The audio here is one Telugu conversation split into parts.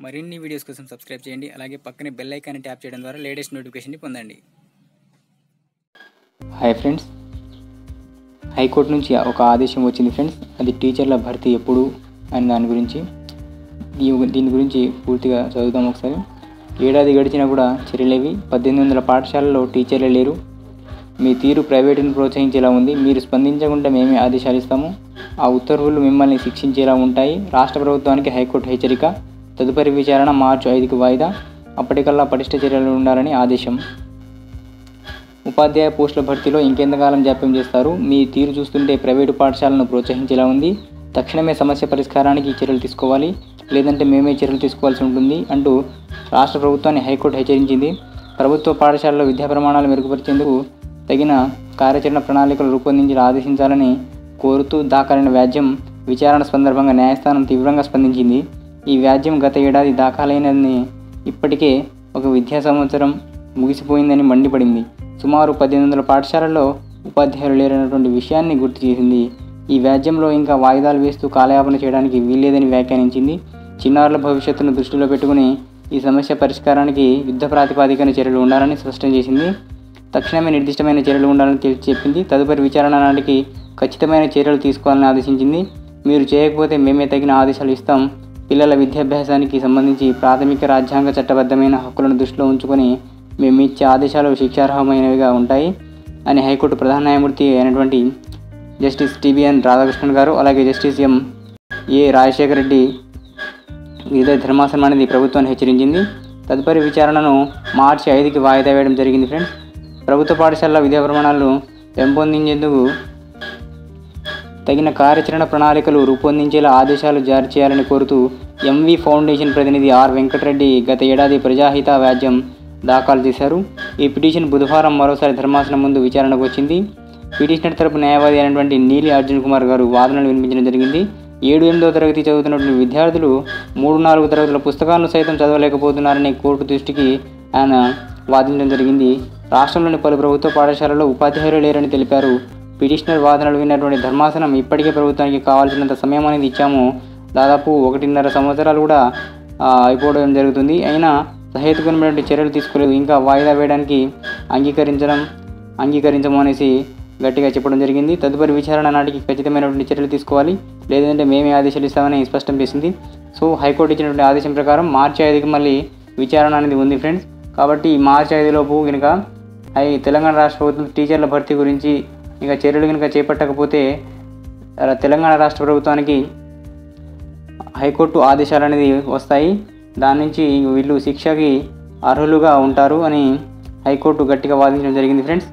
మరిన్ని వీడియోస్ కోసం సబ్స్క్రైబ్ చేయండి. అలాగే పక్కనే బెల్ ఐకాన్ని ట్యాప్ చేయడం ద్వారా లేటెస్ట్ నోటిఫికేషన్ని పొందండి. హాయ్ ఫ్రెండ్స్ హైకోర్టు నుంచి ఒక ఆదేశం వచ్చింది ఫ్రెండ్స్ అది టీచర్ల భర్తీ ఎప్పుడు అని దాని గురించి. దీని గురించి పూర్తిగా చదువుదాం ఒకసారి. ఏడాది గడిచినా కూడా చర్యలేవి. పద్దెనిమిది వందల పాఠశాలలో టీచర్లే లేరు. మీ తీరు ప్రైవేటును ప్రోత్సహించేలా ఉంది. మీరు స్పందించకుండా మేమే ఆదేశాలు ఇస్తాము. ఆ ఉత్తర్వులు మిమ్మల్ని శిక్షించేలా ఉంటాయి. రాష్ట్ర ప్రభుత్వానికి హైకోర్టు హెచ్చరిక. తదుపరి విచారణ మార్చి ఐదుకు వాయిదా. అప్పటికల్లా పటిష్ట చర్యలు ఉండాలని ఆదేశం. ఉపాధ్యాయ పోస్టుల భర్తీలో ఇంకెంతకాలం జాప్యం చేస్తారు? మీ తీరు చూస్తుంటే ప్రైవేటు పాఠశాలను ప్రోత్సహించేలా ఉంది. తక్షణమే సమస్య పరిష్కారానికి చర్యలు తీసుకోవాలి. లేదంటే మేమే చర్యలు తీసుకోవాల్సి ఉంటుంది అంటూ రాష్ట్ర ప్రభుత్వాన్ని హైకోర్టు హెచ్చరించింది. ప్రభుత్వ పాఠశాలలో విద్యా ప్రమాణాలు మెరుగుపరిచేందుకు తగిన కార్యాచరణ ప్రణాళికలు రూపొందించి ఆదేశించాలని కోరుతూ దాఖలైన వ్యాజ్యం విచారణ సందర్భంగా న్యాయస్థానం తీవ్రంగా స్పందించింది. ఈ వ్యాజ్యం గత ఏడాది దాఖలైనదని ఇప్పటికే ఒక విద్యా సంవత్సరం ముగిసిపోయిందని మండిపడింది. సుమారు పద్దెనిమిది వందల పాఠశాలల్లో ఉపాధ్యాయులు లేరన్నటువంటి విషయాన్ని గుర్తు చేసింది. ఈ వ్యాజ్యంలో ఇంకా వాయిదాలు వేస్తూ కాలయాపన చేయడానికి వీల్లేదని వ్యాఖ్యానించింది. చిన్నారుల భవిష్యత్తును దృష్టిలో పెట్టుకుని ఈ సమస్య పరిష్కారానికి యుద్ధ ప్రాతిపాదికన చర్యలు ఉండాలని స్పష్టం చేసింది. తక్షణమే నిర్దిష్టమైన చర్యలు ఉండాలని తెలిసి చెప్పింది. తదుపరి విచారణ నాటికి ఖచ్చితమైన చర్యలు తీసుకోవాలని ఆదేశించింది. మీరు చేయకపోతే మేమే తగిన ఆదేశాలు ఇస్తాం. పిల్లల విద్యాభ్యాసానికి సంబంధించి ప్రాథమిక రాజ్యాంగ చట్టబద్ధమైన హక్కులను దృష్టిలో ఉంచుకొని మేము ఇచ్చే ఆదేశాలు శిక్షార్హమైనవిగా ఉంటాయి అని హైకోర్టు ప్రధాన న్యాయమూర్తి అయినటువంటి జస్టిస్ టీబీఎన్ రాధాకృష్ణన్ గారు అలాగే justice M. A. Rajasekhara Reddy ఇదే ధర్మాసనం అనేది ప్రభుత్వాన్ని హెచ్చరించింది. తదుపరి విచారణను మార్చి ఐదుకి వాయిదా వేయడం జరిగింది ఫ్రెండ్స్. ప్రభుత్వ పాఠశాలల విద్యా ప్రమాణాలను పెంపొందించేందుకు తగిన కార్యాచరణ ప్రణాళికలు రూపొందించేలా ఆదేశాలు జారీ చేయాలని కోరుతూ ఎంవి ఫౌండేషన్ ప్రతినిధి ఆర్ వెంకటరెడ్డి గత ఏడాది ప్రజాహిత వ్యాజ్యం దాఖలు చేశారు. ఈ పిటిషన్ బుధవారం మరోసారి ధర్మాసనం ముందు విచారణకు వచ్చింది. పిటిషనర్ తరపు న్యాయవాది అయినటువంటి నీలి అర్జున్ కుమార్ గారు వాదనలు వినిపించడం జరిగింది. ఏడు ఎనిమిదో తరగతి చదువుతున్నటువంటి విద్యార్థులు మూడు నాలుగు తరగతుల పుస్తకాలను సైతం చదవలేకపోతున్నారని కోర్టు దృష్టికి ఆయన వాదించడం జరిగింది. రాష్ట్రంలోని పలు ప్రభుత్వ పాఠశాలల్లో ఉపాధ్యాయులు లేరని తెలిపారు. పిటిషనర్ వాదనలు విన్నటువంటి ధర్మాసనం ఇప్పటికే ప్రభుత్వానికి కావాల్సినంత సమయం అనేది ఇచ్చాము. దాదాపు ఒకటిన్నర సంవత్సరాలు కూడా అయిపోవడం జరుగుతుంది. అయినా సహేతుకమైనటువంటి చర్యలు తీసుకోలేదు. ఇంకా వాయిదా వేయడానికి అంగీకరించడం అంగీకరించము అనేసి గట్టిగా చెప్పడం జరిగింది. తదుపరి విచారణ నాటికి ఖచ్చితమైనటువంటి చర్యలు తీసుకోవాలి. లేదంటే మేమే ఆదేశాలు ఇస్తామని స్పష్టం చేసింది. సో హైకోర్టు ఇచ్చినటువంటి ఆదేశం ప్రకారం మార్చి ఐదుకి మళ్ళీ విచారణ అనేది ఉంది ఫ్రెండ్స్. కాబట్టి మార్చి ఐదులోపు కనుక అవి తెలంగాణ రాష్ట్ర ప్రభుత్వం టీచర్ల భర్తీ గురించి ఇంకా చర్యలు కనుక చేపట్టకపోతే తెలంగాణ రాష్ట్ర ప్రభుత్వానికి హైకోర్టు ఆదేశాలు అనేది వస్తాయి. దాని నుంచి వీళ్ళు శిక్షకి అర్హులుగా ఉంటారు అని హైకోర్టు గట్టిగా వాదించడం జరిగింది ఫ్రెండ్స్.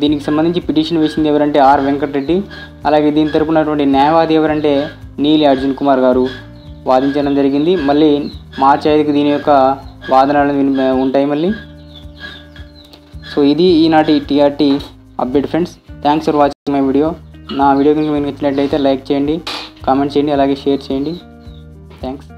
దీనికి సంబంధించి పిటిషన్ వేసింది ఎవరంటే ఆర్ వెంకటరెడ్డి. అలాగే దీని తరపునటువంటి న్యాయవాది ఎవరంటే నీలి అర్జున్ కుమార్ గారు వాదించడం జరిగింది. మళ్ళీ మార్చి ఐదుకి దీని యొక్క వాదనలు ఉంటాయి మళ్ళీ. సో ఇది ఈనాటి TRT update friends. Thanks for watching my video నా వీడియో కనుక మీకు నచ్చినట్లయితే లైక్ చేయండి కామెంట్ చేయండి అలాగే షేర్ చేయండి. థ్యాంక్స్